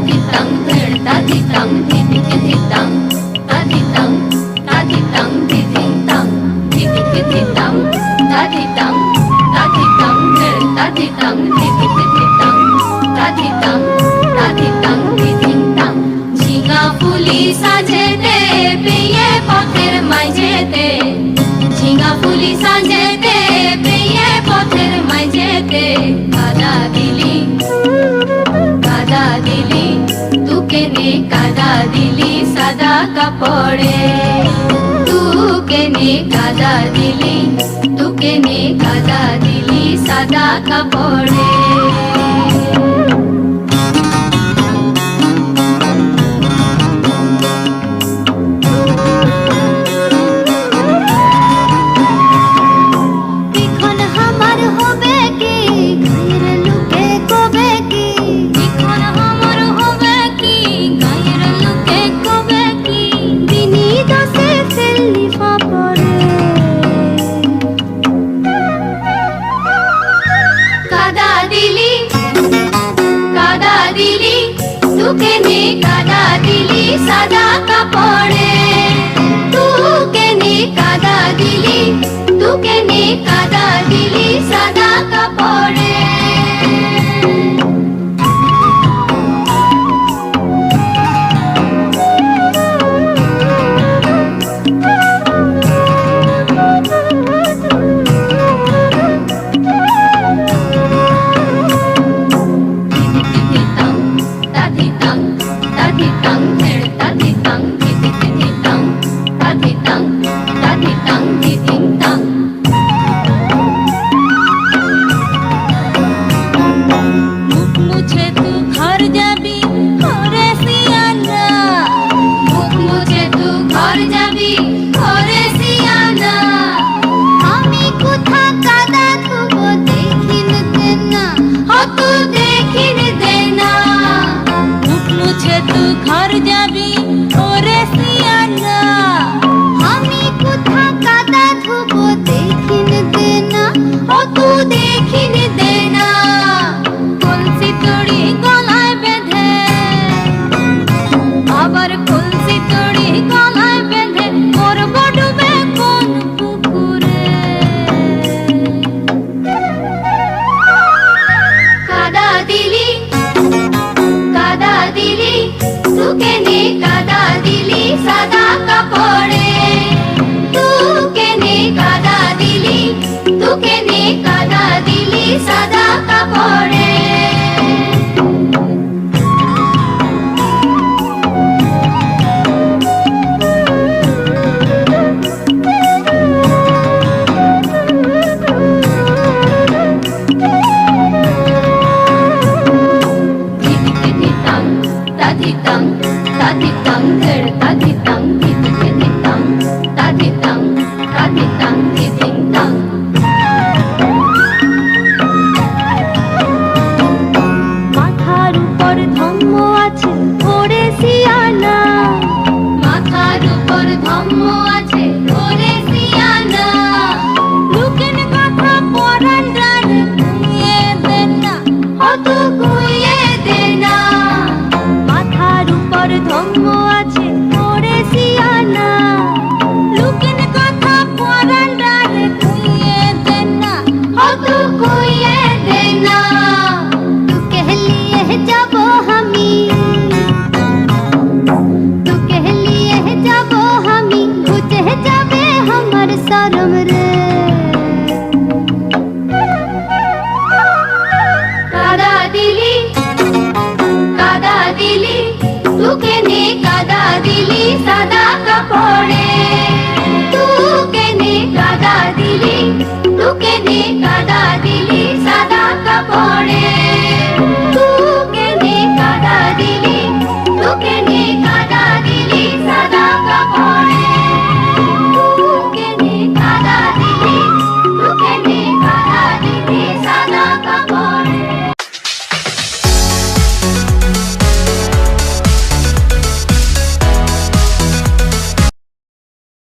ததித்தங் ததித்தங் திதிக்கு தித்தங் ததித்தங் ததித்தங் திதித்தங் திதிக்கு தித்தங் ததித்தங் ததித்தங் ததித்தங் திதிக்கு தித்தங் ததித்தங் করে তুকে নে কাদা দিলি তুকে নে কাদা দিলি সাদা কাপড়ে। तूकेने कादा दिली सादा कापडे तूकेने कादा दिली तूकेने कादा दिली सादा कापडे తదితం తదితం తదితం తదితం తదితం